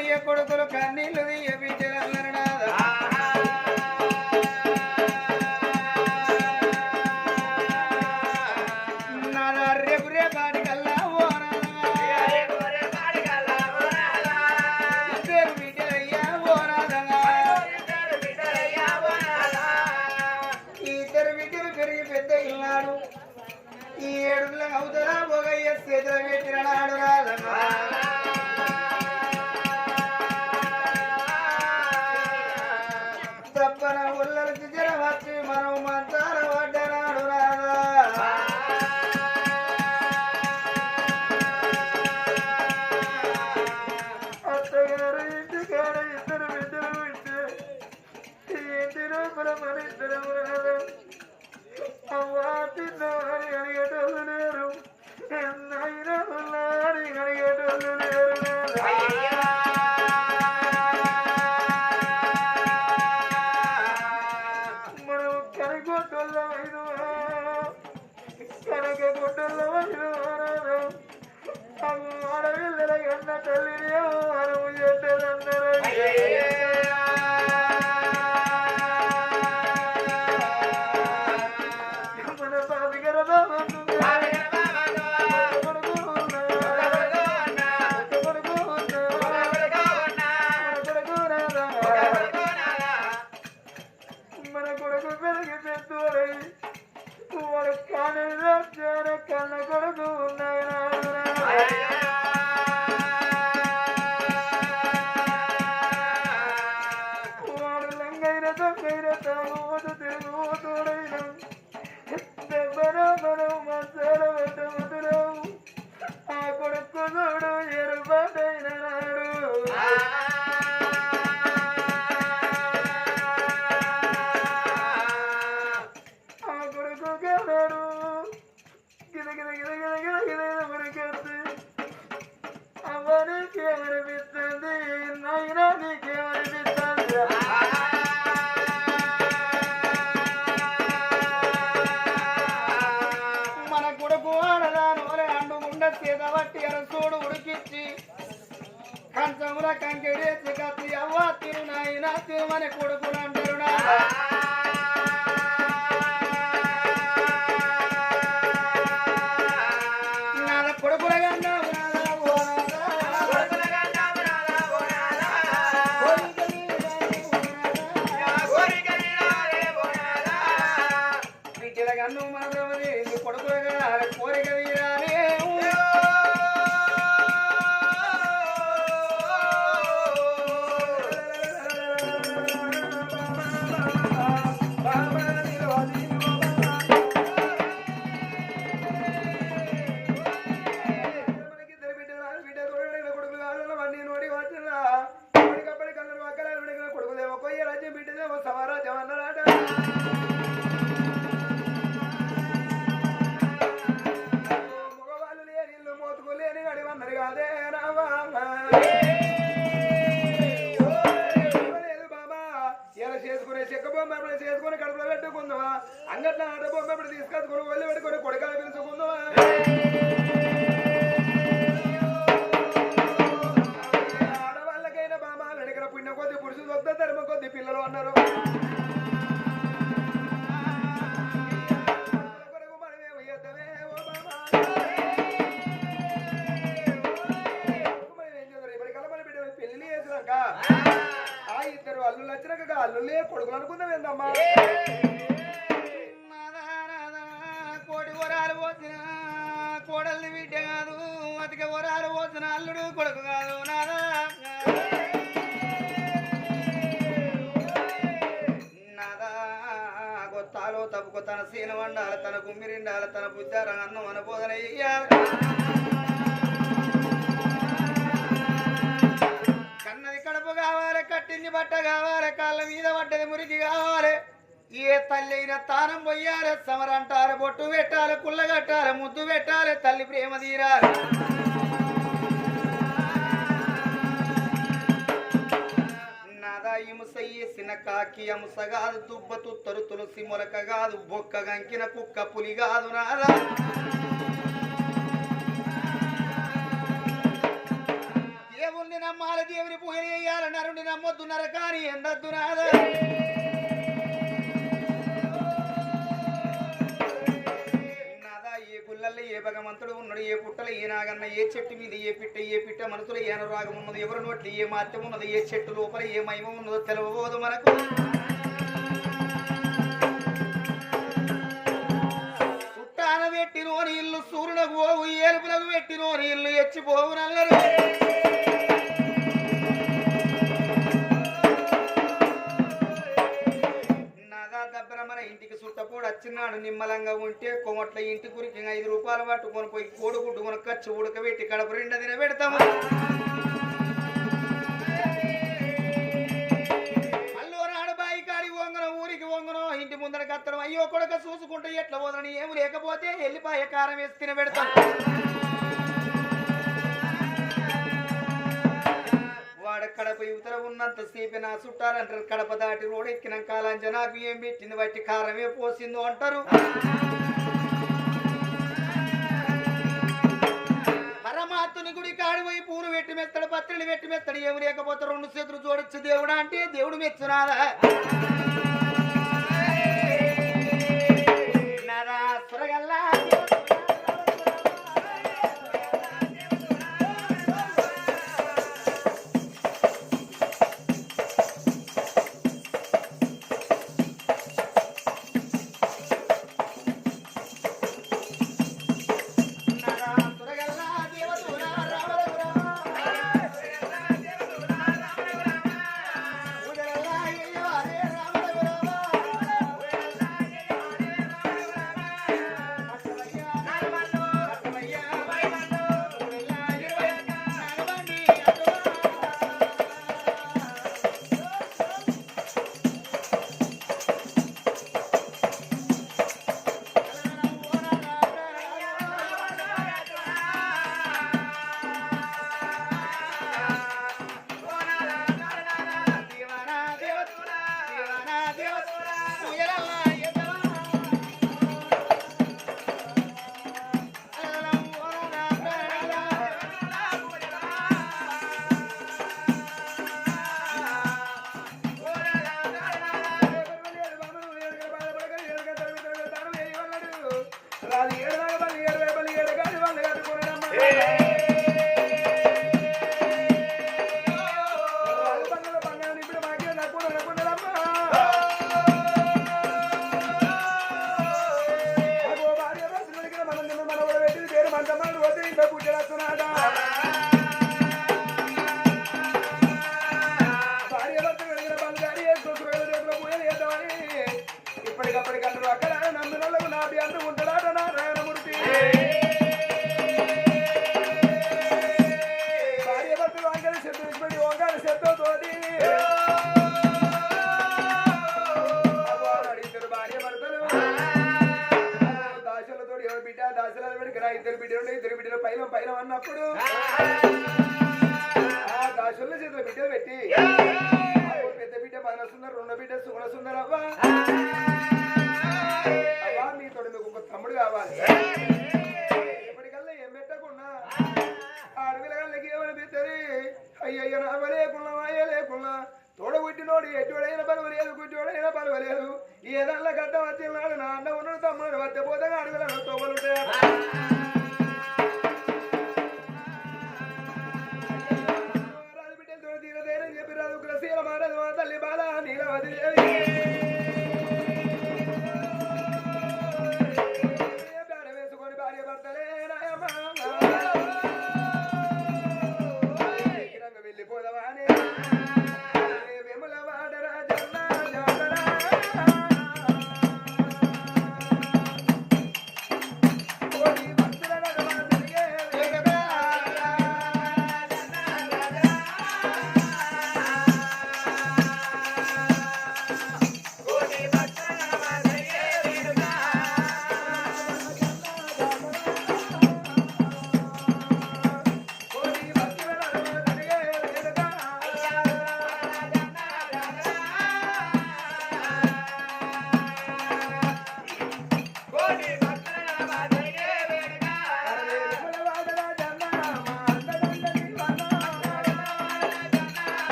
పోయే కొడుకులు కన్నీళ్ళు తీయ బిడ్డలన్నారు అండుగుండ అరసోడు ఉడికిచ్చి కంచముల కంకెడేసి కత్తి అవ్వ తిరునాయన తిరుమని కొడుకులు అంటారు ఆట బొమ్మ ఎప్పుడు తీసుకొచ్చుకుని ఒళ్ళు పెట్టుకుని కొడుకాలు పిలుచుకుందామా ఆడవాళ్ళకైనా బాబా వెనకల పుణ్య కొద్ది పురుషులు వద్ద ధర్మ కొద్ది పిల్లలు అన్నారు. కొరకు మనమేమో చేద్దామే, ఓ ఆ ఇద్దరు అల్లుళ్ళు వచ్చినాక అల్లుళ్ళే కొడుకులు అనుకుందాం ఏందమ్మా? వరాలు పోసిన కోడల్ని బిడ్డ కాదు అతిక వరాలు పోసిన అల్లుడు కొడుకు కాదు నాదా? నాదా? గొత్తాలో తప్పుకో తన సీన వండాలి తన గుమ్మిరిండాలి తన బుద్ధార అన్నం అనబోధన చెయ్యాలి కన్నది కడుపు కావాలి కట్టింది బట్ట కావాలి కాళ్ళ మీద పడ్డది మురికి కావాలి. ఏ తల్లి తానం పొయ్యాలి సమరంటారు బొట్టు పెట్టాలి కుళ్ళ ముద్దు పెట్టాలి తల్లి ప్రేమ తీరాలి. నాదా సినకాకి అముస కాదు దుబ్బ తుత్తరు తులసి మొలక కాదు బొక్క గంకిన కుక్క పులి కాదు నాదా దేవుణ్ణి నమ్మాలి దేవుని పూజలు చేయాలి నరుని నమ్మొద్దు నరకాని ఎందద్దు నాదా. భగవంతుడు ఉన్నాడు ఏ పుట్టలు ఏ నాగన్న ఏ చెట్టు మీద ఏ పిట్ట ఏ పిట్ట మనసులో ఏ అనురాగం ఉన్నది ఎవరి నోట్లు ఏ మాత్యం ఉన్నది ఏ చెట్టు లోపల ఏ మహిమ ఉన్నదో తెలవబోదు మనకు. చుట్టాన పెట్టినోని ఇల్లు సూర్యులకు పోవు ఏలుపులకు పెట్టినోని ఇల్లు ఎచ్చిపోవు నల్లరు. వచ్చినాడు నిమ్మలంగా ఉంటే కొమట్ల ఇంటి గురికి ఐదు రూపాయలు పట్టుకొని పోయి కోడుగుడ్డు కొన ఉడకబెట్టి కడప రెండు దిన పెడతాము. బాయి కాడి ఊరికి ఇంటి ముందర కత్తడం అయ్యో కొడక చూసుకుంటే ఎట్లా వదలని ఏమి లేకపోతే ఎల్లిపాయ కారం వేసి తిన కడప యువతల ఉన్నంత సేపు నా చుట్టాలంటారు. కడప దాటి రోడ్ ఎక్కిన కాలంజ నాకు ఏం పెట్టింది? బట్టి కారమే పోసిందో అంటారు. పరమాత్ముని గుడి కాడిపోయి పూలు పెట్టి మెత్తడు పత్రిని పెట్టి మెత్తడు. ఏమి లేకపోతే రెండు చేతులు జోడించు దేవుడా అంటే దేవుడు మెచ్చునాదా నాదా సురగల్లా.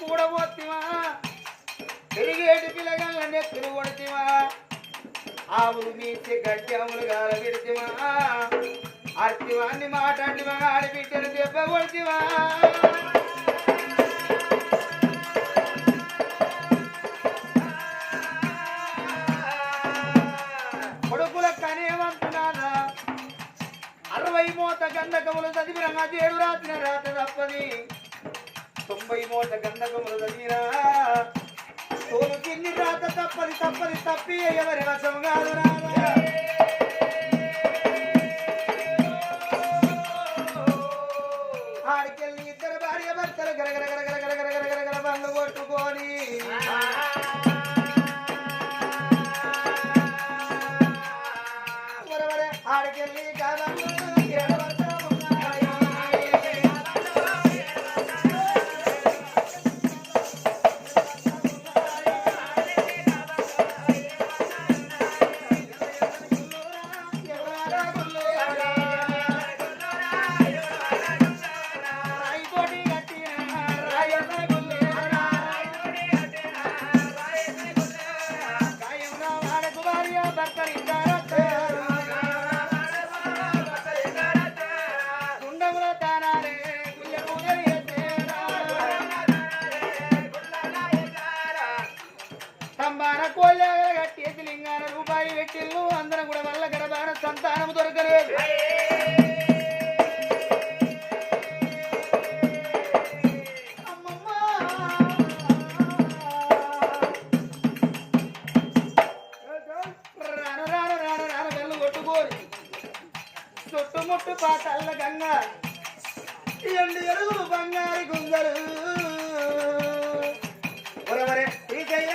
కూడా పోతివా తిరిగేటి పిల్లగల్ల నెత్తులు కొడితివా? ఆవులు మీసి గట్టి ఆవులు గాల పెడితివా అర్తివాన్ని మాట్లాడివా ఆడిబిడ్డలు దెబ్బ కొడితివా? కొడుకుల అరవై మూత గంధకములు చదివిన చేడు రాత్రి రాత తప్పది తొంభై మూట గంధకములు చదివిరా తోలు కిన్ని రాత తప్పది తప్పది తప్పి ఎవరి వశం కాదు రాదా ఆడికెళ్ళి ఇద్దరు భార్య భర్తలు గరగర ముట్టు పాతల్ల గంగ ఎండి ఎరుగులు బంగారు గుంగరు. ఒరవరే శ్రీకయ్య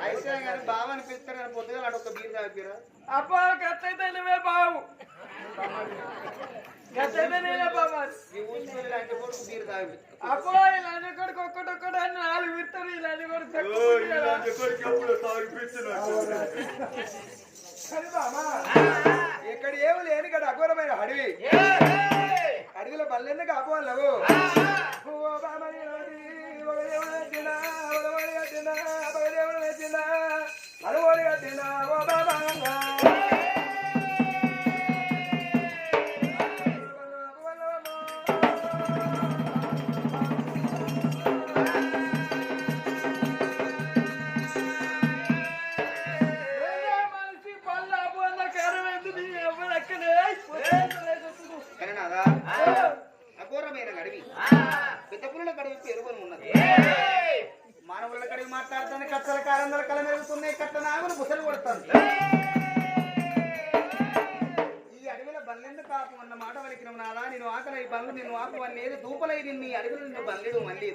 అయితే కానీ బావ అనిపిస్తారు పొద్దుగా అటు ఒక బీర్ తాగిరా అప్ప గట్టయితే నువ్వే బావు. గట్టయితే నేనే బాబారు ఈ ఊసిపోయి లాంటి కొడుకు బీర్ తాగి అప్పో ఇలాంటి కొడుకు ఒక్కటొక్కటి అని నాలుగు విత్తరు ఇలాంటి కొడుకు సరే. బామ్మ. ఇక్కడ ఏమి లేని ఇక్కడ అఘోరమైన అడవి అడవిలో బల్లెందుకు ఆపోవాలవు ఓ బామ్మ నీలోని ఒక దేవుడు ఓ ఆకలి బండ్లు నేను ఆపు అని లేదు దూపలై నిన్ను ఈ అడవిలో నిన్ను బల్లెడు మళ్ళీ.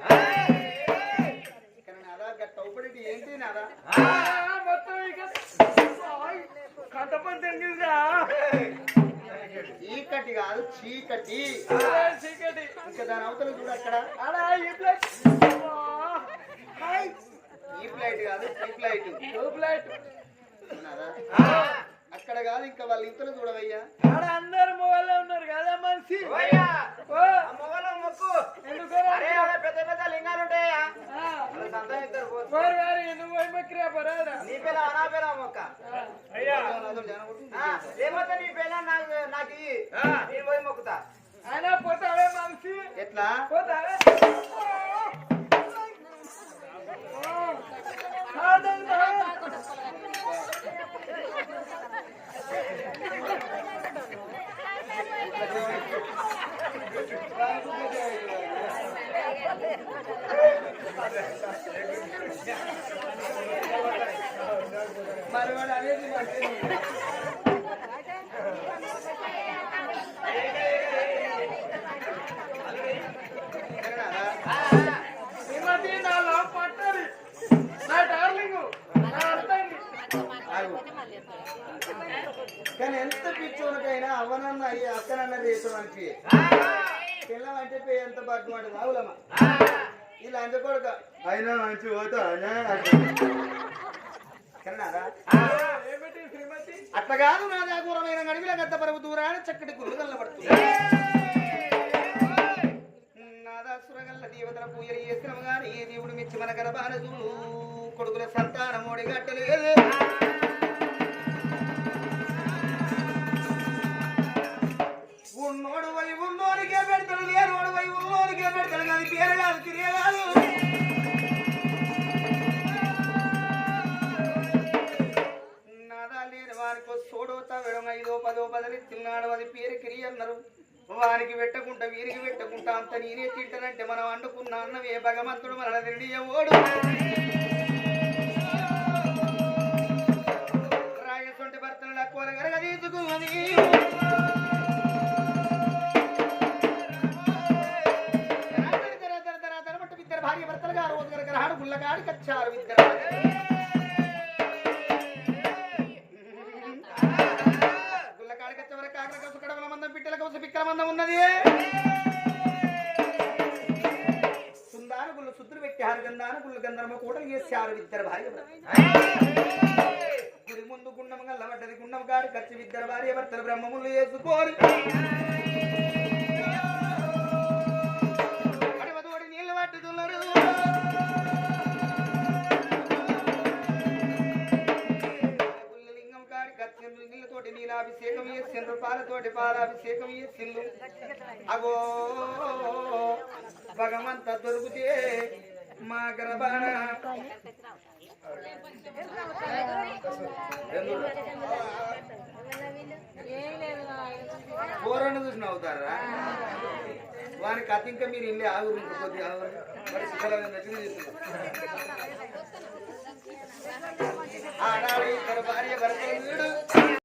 నాదా గట్ట ఉపడి ఏంటి నాదా ఆ, మొత్తం ఇక చీకటి కాదు చీకటి. చీకటి. ఇంకా దాని అవతల చూడు అక్కడ. ఈ ఫ్లైట్ కాదు ఈ ఫ్లైట్ ట్యూబ్ లైట్ నాదా అక్కడ కాదు ఇంకా వాళ్ళ ఇంతలో చూడవయ్యా. ఆడ అందరు మొగలే ఉన్నారు కదా మనిషి? ఎందుకు పెద్ద పెద్ద లింగాలు ఉంటాయా? పోరు గారు ఎందుకు పోయి మొక్కిరా పరాడా నీ పిల్ల అనా పిల్ల మొక్క? లేకపోతే నీ పిల్ల నాకు పోయి మొక్కుతా. పోతావే మనిషి? ఎట్లా పోతావే మరి వాడు అనేది నాకు శ్రీమతి నా లాభ పట్టది నా డార్లింగ్ నా అర్థండి ఆగు. కానీ ఎంత పిచ్చోనికైనా అవ్వనన్న అయ్యి అక్కనన్న దేశం పిల్లం అంటే పే ఎంత పట్టు మాట ఇలా అంత కొడుక. అయినా మంచి పోతా కన్నారా ఏమిటి శ్రీమతి? అట్లా కాదు నా దాగూరమైన గడివిల గద్ద పరుగు దూరాన్ని చక్కటి గుళ్ళు కల్లబడుతుంది నాదాసురగల్ల దేవతల పూజలు చేసినము గాని ఏ దేవుడు మెచ్చి మన గర్భాన కొడుకుల సంతానం ఓడి పేరుకిరి అన్నారు. వారికి పెట్టకుండా వీరికి పెట్టకుండా అంత నేనే తింటానంటే మనం అండుకున్న అన్నవే భగవంతుడు మన తిండి ఓడు రాయసొంటి భర్తలు లక్కువ భార్య భర్తలు గారు రోజు గరగ రాడు గుల్లగాడికి వచ్చారు ఇద్దరు మందం పిట్టల ఉన్నది. సుందాన గుళ్ళు సుద్దులు పెట్టారు గంధాన గుళ్ళు గంధర్మ కూటలు చేశారు ఇద్దరు భార్య గుడి ముందు గుండం గల్లబడ్డది గుండం గారు ఖర్చు ఇద్దరు భార్య భర్తలు బ్రహ్మములు చేసుకోరు నీలాభిషేకం పాలతోటి పాలాభిషేకం చేసిండ్రు అగో భగవంత దొరికితే మా గర్భాన. కూరను చూసి నవ్వుతారా వాని కథ ఇంకా మీరు ఇల్లే ఆగురు కొద్దిగా ఆగురు. మరి శుభ్రంగా నచ్చింది భార్య భర్త